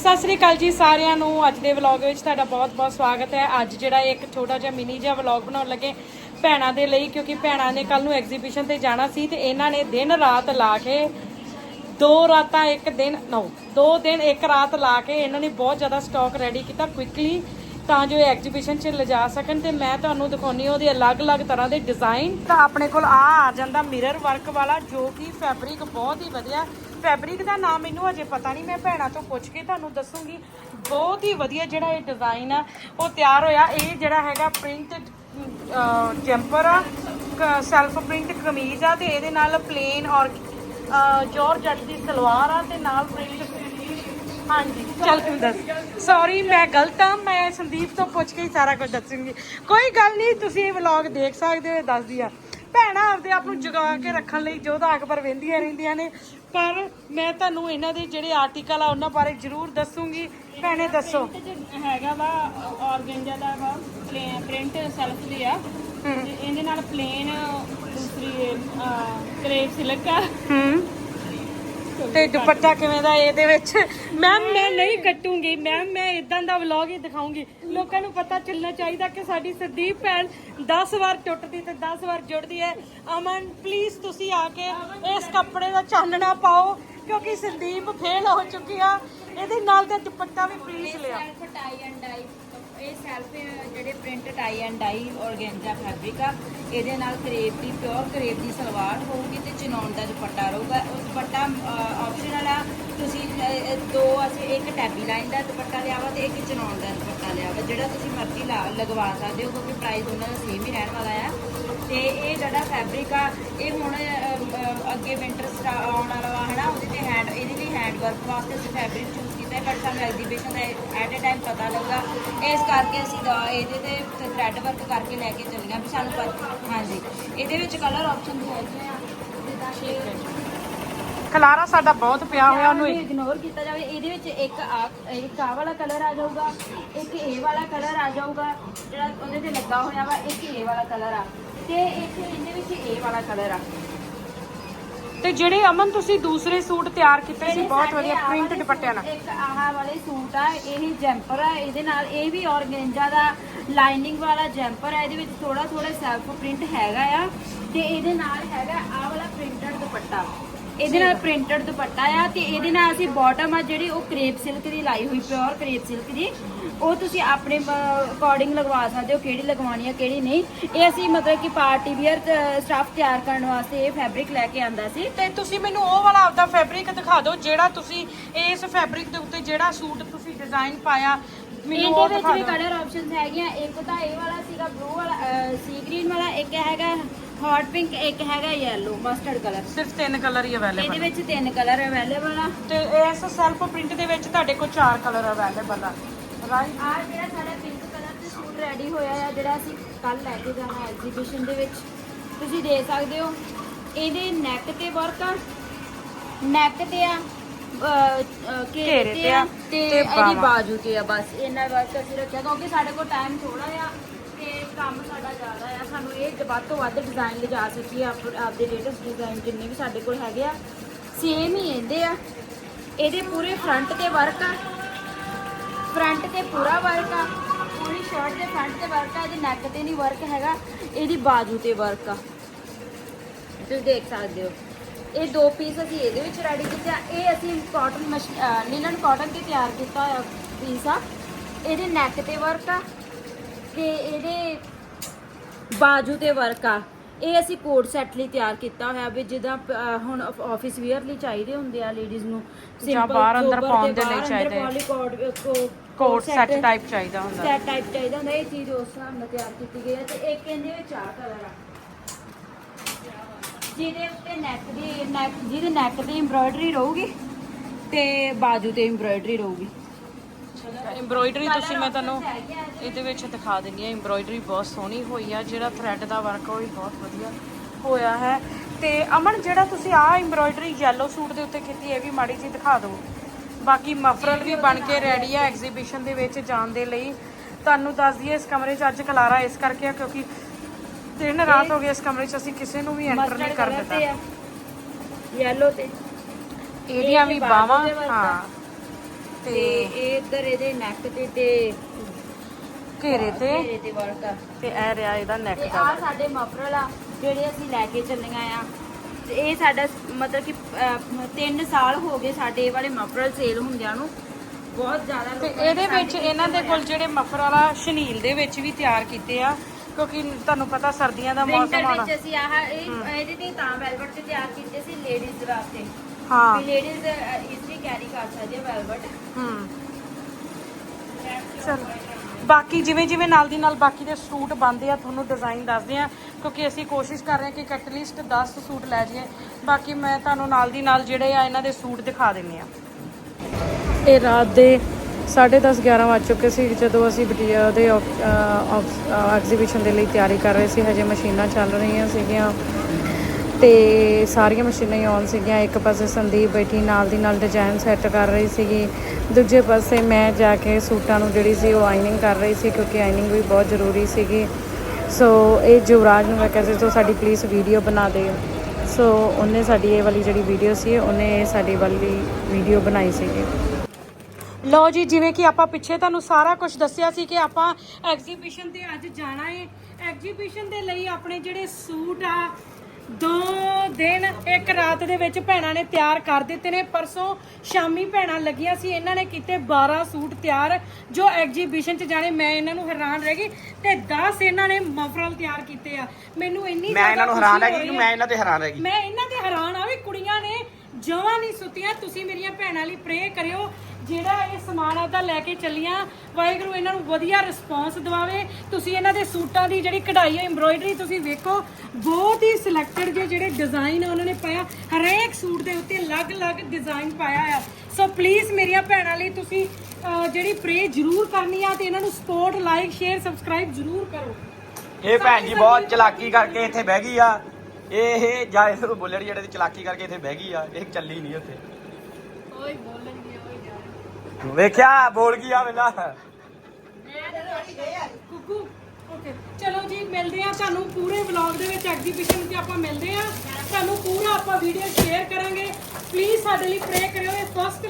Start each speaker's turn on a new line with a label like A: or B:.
A: ਸਤਿ ਸ੍ਰੀ ਅਕਾਲ ਜੀ ਸਾਰਿਆਂ ਨੂੰ। ਅੱਜ ਦੇ ਵਲੌਗ ਵਿੱਚ ਤੁਹਾਡਾ ਬਹੁਤ-ਬਹੁਤ ਸਵਾਗਤ ਹੈ। ਅੱਜ ਜਿਹੜਾ ਇੱਕ ਛੋਟਾ ਜਿਹਾ ਮਿਨੀ ਜਿਹਾ ਵਲੌਗ ਬਣਾਉਣ ਲੱਗੇ ਭੈਣਾਂ ਦੇ ਲਈ, ਕਿਉਂਕਿ ਭੈਣਾਂ ਨੇ ਕੱਲ ਨੂੰ ਐਗਜ਼ੀਬਿਸ਼ਨ ਤੇ ਜਾਣਾ ਸੀ ਤੇ ਇਹਨਾਂ ਨੇ ਦਿਨ ਰਾਤ ਲਾ ਕੇ ਦੋ ਰਾਤਾਂ, ਇੱਕ ਦਿਨ ਨੋ ਦੋ ਦਿਨ, ਇੱਕ ਰਾਤ ਲਾ ਕੇ ਇਹਨਾਂ ਨੇ ਬਹੁਤ ਜ਼ਿਆਦਾ ਸਟਾਕ ਰੈਡੀ ਕੀਤਾ ਕੁਇਕਲੀ ਤਾਂ ਜੋ ਐਗਜ਼ੀਬਿਸ਼ਨ 'ਚ ਲਿਜਾ ਸਕਣ ਤੇ ਮੈਂ ਤੁਹਾਨੂੰ ਦਿਖਾਉਣੀ ਉਹਦੇ ਅਲੱਗ-ਅਲੱਗ ਤਰ੍ਹਾਂ ਦੇ ਡਿਜ਼ਾਈਨ ਤਾਂ ਆਪਣੇ ਕੋਲ ਆ ਆ ਜਾਂਦਾ ਮਿਰਰ ਵਰਕ ਵਾਲਾ, ਜੋ ਕਿ ਫੈਬਰਿਕ ਬਹੁਤ ਹੀ ਵਧੀਆ ਫੈਬਰਿਕ ਦਾ ਨਾਮ ਮੈਨੂੰ ਅਜੇ ਪਤਾ ਨਹੀਂ, ਮੈਂ ਭੈਣਾਂ ਤੋਂ ਪੁੱਛ ਕੇ ਤੁਹਾਨੂੰ ਦੱਸੂਗੀ। ਬਹੁਤ ਹੀ ਵਧੀਆ ਜਿਹੜਾ ਇਹ ਡਿਜ਼ਾਈਨ ਆ, ਉਹ ਤਿਆਰ ਹੋਇਆ। ਇਹ ਜਿਹੜਾ ਹੈਗਾ ਪ੍ਰਿੰਟ ਜੈਂਪਰ ਆ ਸੈਲਫ ਪ੍ਰਿੰਟ ਕਮੀਜ਼ ਆ ਤੇ ਇਹਦੇ ਨਾਲ ਪਲੇਨ ਔਰ ਜੋਰਜੱਟ ਦੀ ਸਲਵਾਰ ਆ ਤੇ ਨਾਲ ਪ੍ਰਿੰਟ ਹਾਂਜੀ, ਚੱਲ ਤੂੰ ਦੱਸ। ਸੌਰੀ ਮੈਂ ਗਲਤ ਆ, ਮੈਂ ਸੰਦੀਪ ਤੋਂ ਪੁੱਛ ਕੇ ਹੀ ਸਾਰਾ ਕੁਝ ਦੱਸੂੰਗੀ। ਕੋਈ ਗੱਲ ਨਹੀਂ, ਤੁਸੀਂ ਇਹ ਵਲੌਗ ਦੇਖ ਸਕਦੇ ਹੋ ਦੱਸਦੀ ਆ। ਭੈਣਾਂ ਆਪਦੇ ਆਪ ਨੂੰ ਜਗਾ ਕੇ ਰੱਖਣ ਲਈ ਜੋਧਾ ਅਕਬਰ ਵਹਿੰਦੀਆਂ ਰਹਿੰਦੀਆਂ ਨੇ। ਪਰ ਮੈਂ ਤੁਹਾਨੂੰ ਇਹਨਾਂ ਦੇ ਜਿਹੜੇ ਆਰਟੀਕਲ ਆ ਉਹਨਾਂ ਬਾਰੇ ਜ਼ਰੂਰ ਦੱਸੂੰਗੀ। ਭੈਣੇ ਦੱਸੋ।
B: ਹੈਗਾ ਵਾ ਆਰਗੈਂਜਾ ਦਾ ਵਾ ਪ੍ਰਿੰਟ ਸੈਲਫ ਦੀ ਆ। ਇਹਦੇ ਨਾਲ ਪਲੇਨ ਦੂਸਰੀ ਕਰੇਪ ਸਿਲਕ ਆ
A: ਹੂੰ। ਤੇ ਦੁਪੱਟਾ ਕਿਵੇਂ ਦਾ ਇਹਦੇ ਵਿੱਚ? ਮੈਮ ਮੈਂ ਨਹੀਂ ਕੱਟੂੰਗੀ। ਮੈਮ ਮੈਂ ਇਦਾਂ ਦਾ ਵਲੌਗ ਹੀ ਦਿਖਾਉਂਗੀ। ਲੋਕਾਂ ਨੂੰ ਪਤਾ ਚੱਲਣਾ ਚਾਹੀਦਾ ਕਿ ਸਾਡੀ ਸੰਦੀਪ ਭੈਣ 10 ਵਾਰ ਟੁੱਟਦੀ ਤੇ 10 ਵਾਰ ਜੁੜਦੀ ਹੈ। ਅਮਨ ਪਲੀਜ਼ ਤੁਸੀਂ ਆ ਕੇ ਇਸ ਕੱਪੜੇ ਦਾ ਚਾਨਣਾ ਪਾਓ ਕਿਉਂਕਿ ਸੰਦੀਪ ਫੇਲ ਹੋ ਚੁੱਕੀ ਆ। ਇਹਦੇ ਨਾਲ ਤੇ ਦੁਪੱਟਾ ਵੀ ਪਲੀਜ਼ ਲਿਆ।
B: ਸੈਲਫ ਟਾਈ ਐਂਡ ਡਾਈ ਇਹ ਸੈਲਫ ਜਿਹੜੇ print tie and dye organza fabric ਆ, ਇਹਦੇ ਨਾਲ ਕਰੇਪ ਦੀ ਪਿਓਰ ਕਰੇਪ ਦੀ ਸਲਵਾਰ ਹੋਊਗੀ ਤੇ ਚਨੌਨ ਦਾ ਦੁਪੱਟਾ ਰਹੂਗਾ। ਉਹ ਦੁਪੱਟਾ ਆਪਸ਼ਨਲ ਆ। ਤੁਸੀਂ ਦੋ ਅਸੀਂ ਇੱਕ ਟੈਬੀ ਲਾਈਨ ਦਾ ਦੁਪੱਟਾ ਲਿਆ ਵਾ ਤੇ ਇੱਕ ਚਨੌਨ ਦਾ ਦੁਪੱਟਾ ਲਿਆ ਵਾ। ਜਿਹੜਾ ਤੁਸੀਂ ਮਰਜ਼ੀ ਲਾ, ਲਗਵਾ ਸਕਦੇ ਹੋ ਕਿਉਂਕਿ ਪ੍ਰਾਈਸ ਉਹਨਾਂ ਦਾ ਸੇਮ ਹੀ ਰਹਿਣ ਵਾਲਾ ਆ। ਤੇ ਇਹ ਜਿਹੜਾ ਫੈਬਰਿਕ ਆ, ਇਹ ਹੁਣ ਅੱਗੇ ਵਿੰਟਰ ਆਉਣ ਵਾਲਾ ਹੈ ਨਾ ਉਹਦੇ ਤੇ ਹੈਂਡ ਇਹਦੇ ਲਈ ਹੈਂਡ ਵਰਕ ਵਾਸਤੇ ਅਸੀਂ ਫੈਬਰਿਕ ਕੀਤਾ ਹੈ ਬਟ ਸਾਨੂੰ ਐਗਜ਼ੀਬਿਸ਼ਨ ਦਾ ਐਟ ਅ ਟਾਈਮ ਪਤਾ ਲੱਗਾ। ਇਸ ਕਰਕੇ ਅਸੀਂ ਦਾ ਇਹਦੇ ਤੇ ਥ੍ਰੈਡ ਵਰਕ ਕਰਕੇ ਲੈ ਕੇ ਚੱਲੀਆਂ ਵੀ ਸਾਨੂੰ ਪਤਾ ਹਾਂਜੀ। ਇਹਦੇ ਵਿੱਚ ਕਲਰ ਆਪਸ਼ਨ ਹੈਗੇ ਆ ਜਿੱਦਾਂ ਸ਼ੇਡ
A: ਖਲਾਰਾ ਸਾਡਾ ਬਹੁਤ ਪਿਆ ਹੋਇਆ ਉਹਨੂੰ
B: ਇਗਨੋਰ ਕੀਤਾ ਜਾਵੇ ਇਹਦੇ ਵਿੱਚ ਇੱਕ ਆ ਇੱਕ ਆ ਵਾਲਾ ਕਲਰ ਆ ਜਾਊਗਾ ਇੱਕ ਇਹ ਵਾਲਾ ਕਲਰ ਆ ਜਾਊਗਾ ਜਿਹੜਾ ਉਹਦੇ ਤੇ ਲੱਗਾ ਹੋਇਆ ਵਾ ਇੱਕ ਇਹ ਵਾਲਾ ਕਲਰ ਆ। ਤੇ ਇੱਕ ਇਹਦੇ ਵਿੱਚ ਇਹ ਵਾਲਾ ਕਲਰ ਆ।
A: ਤੇ ਜਿਹੜੇ ਅਮਨ ਤੁਸੀਂ ਦੂਸਰੇ ਸੂਟ ਤਿਆਰ ਕੀਤੇ ਸੀ ਬਹੁਤ ਵਧੀਆ ਪ੍ਰਿੰਟ ਦੁਪੱਟਿਆਂ ਨਾਲ।
B: ਇੱਕ ਆਹ ਵਾਲੇ ਸੂਟ ਆ ਇਹ ਜੈਂਪਰ ਆ ਇਹਦੇ ਨਾਲ ਇਹ ਵੀ ਔਰਗੈਂਜਾ ਦਾ ਲਾਈਨਿੰਗ ਵਾਲਾ ਜੈਂਪਰ ਆ ਇਹਦੇ ਵਿੱਚ ਥੋੜਾ ਥੋੜਾ ਸੈਲਫ ਪ੍ਰਿੰਟ ਹੈਗਾ ਆ ਤੇ ਇਹਦੇ ਨਾਲ ਹੈਗਾ ਆਹ ਵਾਲਾ ਪ੍ਰਿੰਟਡ ਦੁਪੱਟਾ। ਇਹਦੇ ਨਾਲ ਪ੍ਰਿੰਟਡ ਦੁਪੱਟਾ ਆ ਤੇ ਇਹਦੇ ਨਾਲ ਅਸੀਂ ਬਾਟਮ ਆ ਜਿਹੜੀ ਉਹ ਕ੍ਰੇਪ ਸਿਲਕ ਦੀ ਲਾਈ ਹੋਈ ਪਿਓਰ ਕ੍ਰੇਪ ਸਿਲਕ ਦੀ। ਉਹ ਤੁਸੀਂ ਆਪਣੇ ਅਕੋਰਡਿੰਗ ਲਗਵਾ ਸਕਦੇ ਹੋ ਕਿਹੜੀ ਲਗਵਾਉਣੀ ਆ ਕਿਹੜੀ ਨਹੀਂ। ਇਹ ਅਸੀਂ ਮਤਲਬ ਕਿ ਪਾਰਟੀ ਵੀਅਰ ਸਟਾਫ ਤਿਆਰ ਕਰਨ ਵਾਸਤੇ ਇਹ ਫੈਬਰਿਕ ਲੈ ਕੇ ਆਂਦਾ ਸੀ।
A: ਤੇ ਤੁਸੀਂ ਮੈਨੂੰ ਉਹ ਵਾਲਾ ਆਪਦਾ ਫੈਬਰਿਕ ਦਿਖਾ ਦਿਓ ਜਿਹੜਾ ਤੁਸੀਂ ਇਸ ਫੈਬਰਿਕ ਦੇ ਉੱਤੇ ਜਿਹੜਾ ਸੂਟ ਤੁਸੀਂ ਡਿਜ਼ਾਈਨ ਪਾਇਆ ਮੈਨੂੰ ਉਹ
B: ਇਹਦੇ ਵਿੱਚ
A: ਦਿਖਾ
B: ਵੀ
A: ਦਿਓ।
B: ਕਲਰ ਆਪਸ਼ਨਸ ਹੈਗੀਆਂ। ਇੱਕ ਤਾਂ ਇਹ ਵਾਲਾ ਸੀਗਾ ਬਲੂ ਵਾਲਾ ਸੀ ਗ੍ਰੀਨ ਵਾਲਾ ਇੱਕ ਹੈਗਾ ਹੌਟ ਪਿੰਕ ਇੱਕ ਹੈਗਾ ਯੈਲੋ ਮਸਟਰਡ ਕਲਰ
A: ਸਿਰਫ ਤਿੰਨ ਕਲਰ ਹੀ
B: ਇਹਦੇ
A: ਅਵੇਲੇਬਲ
B: ਵਿੱਚ ਤਿੰਨ ਕਲਰ ਅਵੇਲੇਬਲ ਆ।
A: ਤੇ ਇਸ ਸੈਲਫ ਪ੍ਰਿੰਟ ਦੇ ਵਿੱਚ ਤੁਹਾਡੇ ਕੋਲ ਚਾਰ ਕਲਰ ਅਵੇਲੇਬਲ ਆ। ਰਾਈਟ
B: ਆਹ ਜਿਹੜਾ ਸਾਡਾ ਪਿੰਕ ਕਲਰ ਤੇ ਸੂਟ ਰੈਡੀ ਹੋਇਆ ਆ ਜਿਹੜਾ ਅਸੀਂ ਕੱਲ ਲੈ ਕੇ ਜਾਣਾ ਐਗਜ਼ੀਬਿਸ਼ਨ ਦੇ ਵਿੱਚ। ਤੁਸੀਂ ਦੇਖ ਸਕਦੇ ਹੋ। ਇਹਦੇ ਨੈਕ ਤੇ ਵਰਕ ਆ। ਨੈਕ ਤੇ ਆ ਘੇਰੇ ਤੇ ਆ ਤੇ ਇਹਦੀ। ਬਾਜੂ ਤੇ ਆ ਬਸ। ਇੰਨਾ ਵਰਕ ਅਸੀਂ ਰੱਖਿਆ ਕਿਉਂਕਿ ਸਾਡੇ ਕੋਲ ਟਾਈਮ ਥੋੜਾ ਆ। ਕੰਮ ਸਾਡਾ ਜ਼ਿਆਦਾ ਆ ਸਾਨੂੰ ਇਹ ਵੱਧ ਤੋਂ ਵੱਧ ਡਿਜ਼ਾਈਨ ਲਿਜਾ ਸਕੀਏ ਆਪ- ਆਪਦੇ ਲੇਟੈਸਟ ਡਿਜ਼ਾਈਨ ਜਿੰਨੇ ਵੀ ਸਾਡੇ ਕੋਲ ਹੈਗੇ ਆ। ਸੇਮ ਹੀ ਇਹਦੇ ਆ। ਇਹਦੇ ਪੂਰੇ ਫਰੰਟ ਤੇ ਵਰਕ ਆ। ਫਰੰਟ ਤੇ ਪੂਰਾ ਵਰਕ ਆ। ਪੂਰੀ ਸ਼ਰਟ ਦੇ ਫਰੰਟ ਤੇ ਵਰਕ ਆ। ਇਹਦੇ ਨੈਕ ਤੇ ਨਹੀਂ ਵਰਕ ਹੈਗਾ। ਇਹਦੀ ਬਾਜੂ ਤੇ ਵਰਕ ਆ। ਤੁਸੀਂ ਦੇਖ ਸਕਦੇ ਹੋ। ਇਹ ਦੋ ਪੀਸ ਅਸੀਂ ਇਹਦੇ ਵਿੱਚ ਰੈਡੀ ਕੀਤੇ ਆ। ਇਹ ਅਸੀਂ ਕਾਟਨ ਲਿਨਨ ਕਾਟਨ ਤੇ ਤਿਆਰ ਕੀਤਾ ਹੋਇਆ ਪੀਸ ਆ। ਇਹਦੇ ਨੈਕ ਤੇ ਵਰਕ ਆ। ਤੇ ਇਹਦੇ ਬਾਜੂ ਤੇ ਵਰਕ ਆ। ਇਹ ਅਸੀਂ ਕੋਟ ਸੈੱਟ ਲਈ ਤਿਆਰ ਕੀਤਾ ਹੋਇਆ ਵੀ ਜਿੱਦਾਂ ਹੁਣ ਆਫਿਸ ਵੇਅਰ ਲਈ ਚਾਹੀਦੇ ਹੁੰਦੇ ਆ ਲੇਡੀਜ਼ ਨੂੰ।
A: ਜਾਂ ਬਾਹਰ ਅੰਦਰ ਪਾਉਣ ਦੇ ਲਈ ਚਾਹੀਦੇ।
B: ਕੋਟ
A: ਸੈੱਟ ਟਾਈਪ ਚਾਹੀਦਾ ਹੁੰਦਾ।
B: ਸੈਟ ਟਾਈਪ ਚਾਹੀਦਾ ਹੁੰਦਾ। ਇਹ ਚੀਜ਼ ਉਸ ਹਿਸਾਬ ਨਾਲ ਤਿਆਰ ਕੀਤੀ ਗਈ ਹੈ ਤੇ ਇੱਕ ਇਹਦੇ ਵਿੱਚ ਆ ਕਲਰ ਆ। ਜਿਹਦੇ ਉੱਤੇ ਨੈਕ ਦੀ ਨੈਕ ਜਿਹਦੇ ਨੈਕ ਤੇ ਐਮਬ੍ਰੋਇਡਰੀ ਰਹੂਗੀ ਤੇ ਬਾਜੂ ਤੇ ਐਮਬ੍ਰੋਇਡਰੀ ਰਹੂਗੀ।
A: ਐਮਬ੍ਰੋਇਡਰੀ ਤੁਸੀਂ ਮੈਂ ਤੁਹਾਨੂੰ
B: ਇਹਦੇ
A: ਵਿੱਚ ਦਿਖਾ ਦਿੰਦੀ ਹਾਂ। ਐਮਬ੍ਰੋਇਡਰੀ ਬਹੁਤ ਸੋਹਣੀ ਹੋਈ ਆ ਜਿਹੜਾ ਥ੍ਰੈਡ ਦਾ ਵਰਕ ਉਹ ਵੀ ਬਹੁਤ ਵਧੀਆ ਹੋਇਆ ਹੈ। ਤੇ ਅਮਨ ਜਿਹੜਾ ਤੁਸੀਂ ਆ ਐਮਬ੍ਰੋਇਡਰੀ ਯੈਲੋ ਸੂਟ ਦੇ ਉੱਤੇ ਕੀਤੀ ਇਹ ਵੀ ਮਾੜੀ ਜੀ ਦਿਖਾ ਦਿਓ। ਬਾਕੀ ਮਫਰਲ ਵੀ ਬਣ ਕੇ ਰੈਡੀ ਆ ਐਗਜ਼ੀਬਿਸ਼ਨ ਦੇ ਵਿੱਚ ਜਾਣ ਦੇ ਲਈ। ਤੁਹਾਨੂੰ ਦੱਸ ਦਈਏ ਇਸ ਕਮਰੇ 'ਚ ਅੱਜ ਖਲਾਰਾ ਇਸ ਕਰਕੇ ਆ ਕਿਉਂਕਿ ਦਿਨ ਰਾਤ ਹੋ ਗਏ ਇਸ ਕਮਰੇ 'ਚ ਅਸੀਂ ਕਿਸੇ ਨੂੰ ਵੀ ਐਂਟਰ ਨਹੀਂ ਕਰ ਦਿੱਤਾ।
B: ਯੈਲੋ ਤੇ।
A: ਇਹਦੀਆਂ ਵੀ ਬਾਵਾਂ। ਹਾਂ। ਤੇ
B: ਤੇ ਇੱਧਰ ਇਹਦੇ ਨੈਕ ਤੇ ਤੇ
A: ਘੇਰੇ ਤੇ।
B: ਘੇਰੇ ਤੇ ਵਰਕ ਆ
A: ਤੇ ਇਹ ਰਿਹਾ ਇਹਦਾ ਨੈਕ
B: ਤੇ
A: ਦਾ।
B: ਆ ਸਾਡੇ ਮਫਰਲ ਆ ਜਿਹੜੇ ਅਸੀਂ ਲੈ ਕੇ ਚੱਲੀਆਂ ਆ। ਤੇ ਇਹ ਸਾਡਾ ਸ- ਮਤਲਬ ਕਿ 3 ਸਾਲ ਹੋ ਗਏ ਸਾਡੇ ਇਹ ਵਾਲੇ ਮਫਰਲ ਸੇਲ ਹੁੰਦਿਆਂ ਨੂੰ। ਬਹੁਤ ਜ਼ਿਆਦਾ
A: ਤੇ
B: ਲੋਕਾਂ ਨੇ
A: ਇਹਦੇ ਵਿੱਚ
B: ਸਾਡੇ
A: ਇਹਨਾਂ ਦੇ ਕੋਲ ਜਿਹੜੇ ਮਫਰ ਵਾਲਾ ਸ਼ਨੀਲ ਦੇ ਵਿੱਚ ਵੀ ਤਿਆਰ ਕੀਤੇ ਆ ਕਿਉਂਕਿ ਤੁਹਾਨੂੰ ਪਤਾ ਸਰਦੀਆਂ ਦਾ ਮੌਸਮ ਆਉਣਾ।
B: ਵਿੱਚ ਅਸੀਂ ਆਹ ਇਹ ਇਹਦੇ ਤੇ ਤਾਂ ਵੈਲਵਟ ਤੇ ਤਿਆਰ ਕੀਤੇ ਸੀ ਲੇਡੀਜ਼ ਵਾਸਤੇ।
A: ਹਾਂ।
B: ਵੀ ਲੇਡੀਜ਼ ਇਜ਼ਲੀ ਕੈਰੀ ਕਰ ਸਕਦੇ ਆ ਵੈਲਵਟ
A: ਹੂੰ। ਚਲ। ਬਾਕੀ ਜਿਵੇਂ ਜਿਵੇਂ ਨਾਲ ਦੀ ਨਾਲ ਬਾਕੀ ਦੇ ਸੂਟ ਬੰਦੇ ਆ ਤੁਹਾਨੂੰ ਡਿਜ਼ਾਈਨ ਦੱਸਦੇ ਆ ਕਿਉਂਕਿ ਅਸੀਂ ਕੋਸ਼ਿਸ਼ ਕਰ ਰਹੇ ਹਾਂ ਕਿ ਐਟਲੀਸਟ 10 ਸੂਟ ਲੈ ਜਾਈਏ। ਬਾਕੀ ਮੈਂ ਤੁਹਾਨੂੰ ਨਾਲ ਦੀ ਨਾਲ ਜਿਹੜੇ ਆ ਇਹਨਾਂ ਦੇ ਸੂਟ ਦਿਖਾ ਦਿੰਨੀ ਆ ਇਹ ਰਾਤ ਦੇ 10:30 11 ਵੱਜ ਚੁੱਕੇ ਸੀ ਜਦੋਂ ਅਸੀਂ ਬਟੀਆ ਦੇ ਐਗਜ਼ੀਬਿਸ਼ਨ ਦੇ ਲਈ ਤਿਆਰੀ ਕਰ ਰਹੇ ਸੀ। ਹਜੇ ਮਸ਼ੀਨਾਂ ਚੱਲ ਰਹੀਆਂ ਸੀਗੀਆਂ। ਤੇ ਸਾਰੀਆਂ ਮਸ਼ੀਨਾਂ ਹੀ ਔਨ ਸੀਗੀਆਂ। ਇੱਕ ਪਾਸੇ ਸੰਦੀਪ ਬੈਠੀ, ਨਾਲ ਦੀ ਨਾਲ ਡਿਜ਼ਾਈਨ ਸੈੱਟ ਕਰ ਰਹੀ ਸੀਗੀ। ਦੂਜੇ ਪਾਸੇ ਮੈਂ ਜਾ ਕੇ ਸੂਟਾਂ ਨੂੰ ਜਿਹੜੀ ਸੀ ਉਹ ਆਈਨਿੰਗ ਕਰ ਰਹੀ ਸੀ, ਕਿਉਂਕਿ ਆਈਨਿੰਗ ਵੀ ਬਹੁਤ ਜ਼ਰੂਰੀ ਸੀਗੀ। ਸੋ ਇਹ ਯੁਵਰਾਜ ਨੂੰ ਮੈਂ ਕਹਿੰਦੀ ਸੀ ਸਾਡੀ ਪਲੀਜ਼ ਵੀਡੀਓ ਬਣਾ ਦੇ। ਸੋ ਉਹਨੇ ਸਾਡੀ ਇਹ ਵਾਲੀ ਜਿਹੜੀ ਵੀਡੀਓ ਸੀ, ਉਹਨੇ ਇਹ ਸਾਡੀ ਵਾਲੀ ਵੀਡੀਓ ਬਣਾਈ ਸੀਗੀ। ਲਓ ਜੀ, ਜਿਵੇਂ ਕਿ ਆਪਾਂ ਪਿੱਛੇ ਤੁਹਾਨੂੰ ਸਾਰਾ ਕੁਝ ਦੱਸਿਆ ਸੀ ਕਿ ਆਪਾਂ ਐਗਜ਼ੀਬਿਸ਼ਨ ਤੇ ਅੱਜ ਜਾਣਾ ਹੈ ਐਗਜ਼ੀਬਿਸ਼ਨ ਦੇ ਲਈ ਆਪਣੇ ਜਿਹੜੇ ਸੂਟ ਆ ਦੋ ਦਿਨ ਇੱਕ ਰਾਤ ਦੇ ਵਿੱਚ ਭੈਣਾਂ ਨੇ ਤਿਆਰ ਕਰ ਦਿੱਤੇ ਨੇ। ਪਰਸੋਂ ਸ਼ਾਮੀ ਭੈਣਾਂ ਲੱਗੀਆਂ ਸੀ। ਇਹਨਾਂ ਨੇ ਕੀਤੇ 12 ਸੂਟ ਤਿਆਰ ਜੋ ਐਗਜ਼ੀਬਿਸ਼ਨ 'ਚ ਜਾਣੇ। ਮੈਂ ਇਹਨਾਂ ਨੂੰ ਹੈਰਾਨ ਰਹਿ ਗਈ ਤੇ 10 ਇਹਨਾਂ ਨੇ ਮਫਰਲ ਤਿਆਰ ਕੀਤੇ ਆ। ਮੈਨੂੰ ਇੰਨੀ
C: ਮੈਂ ਇਹਨਾਂ ਨੂੰ ਹੈਰਾਨ
A: ਰਹੀ
C: ਮੈਂ ਇਹਨਾਂ ਤੇ ਹੈਰਾਨ ਹੈਗੀ
A: ਮੈਂ ਇਹਨਾਂ ਤੇ ਹੈਰਾਨ ਆ ਵੀ ਕੁੜੀਆਂ ਨੇ ਜਮਾਂ ਨਹੀਂ ਸੁੱਤੀਆਂ ਤੁਸੀਂ ਮੇਰੀਆਂ ਭੈਣਾਂ ਲਈ ਪ੍ਰੇ ਕਰਿਓ। ਜਿਹੜਾ ਇਹ ਸਮਾਨ ਆਦਾ ਲੈ ਕੇ ਚੱਲੀਆਂ ਵਾਹਿਗੁਰੂ ਇਹਨਾਂ ਨੂੰ ਵਧੀਆ ਰਿਸਪੌਂਸ ਦਿਵਾਵੇ। ਤੁਸੀਂ ਇਹਨਾਂ ਦੇ ਸੂਟਾਂ ਦੀ ਜਿਹੜੀ ਕਢਾਈ ਹੈ ਐਮਬ੍ਰੋਇਡਰੀ ਤੁਸੀਂ ਵੇਖੋ ਬਹੁਤ ਹੀ ਸਿਲੈਕਟਡ ਜੇ ਜਿਹੜੇ ਡਿਜ਼ਾਈਨ ਉਹਨਾਂ ਨੇ ਪਾਇਆ। ਹਰੇਕ ਸੂਟ ਦੇ ਉੱਤੇ ਅਲੱਗ-ਅਲੱਗ ਡਿਜ਼ਾਈਨ ਪਾਇਆ ਆ। ਸੋ ਪਲੀਜ਼ ਮੇਰੀਆਂ ਭੈਣਾਂ ਲਈ ਤੁਸੀਂ ਜਿਹੜੀ ਪ੍ਰੇ ਜ਼ਰੂਰ ਕਰਨੀ ਆ ਤੇ ਇਹਨਾਂ ਨੂੰ ਸਪੋਰਟ ਲਾਈਕ ਸ਼ੇਅਰ ਸਬਸਕ੍ਰਾਈਬ ਜ਼ਰੂਰ ਕਰੋ।
C: ਇਹ ਭੈਣ ਜੀ ਬਹੁਤ ਚਲਾਕੀ ਕਰਕੇ ਇੱਥੇ ਬਹਿ ਗਈ ਆ। ਇਹ ਇਹ ਜਾਇ ਬੁੱਲੜ ਜਿਹੜੇ ਦੀ ਚਲਾਕੀ ਕਰਕੇ ਇੱਥੇ ਬਹਿ ਗਈ ਆ ਇਹ ਚੱਲੀ ਨਹੀਂ ਉੱਥੇ।
A: ਓਏ ਓਏ
C: ਵੇਖਿਆ ਬੋਲ ਗਈ ਆ ਵੇਲਾ
A: ਕੁੱਕੂ ਓਕੇ ਚਲੋ ਜੀ ਮਿਲਦੇ ਆ ਤੁਹਾਨੂੰ ਪੂਰੇ ਵਲੌਗ ਦੇ ਵਿੱਚ ਐਗਜ਼ੀਬਿਸ਼ਨ ਤੇ ਆਪਾਂ ਮਿਲਦੇ ਆ ਤੁਹਾਨੂੰ ਪੂਰਾ ਆਪਾਂ ਵੀਡੀਓ ਸ਼ੇਅਰ ਕਰਾਂਗੇ। ਪਲੀਜ਼ ਸਾਡੇ ਲਈ ਪ੍ਰੇ ਕਰਿਓ ਇਹ ਫਸਟ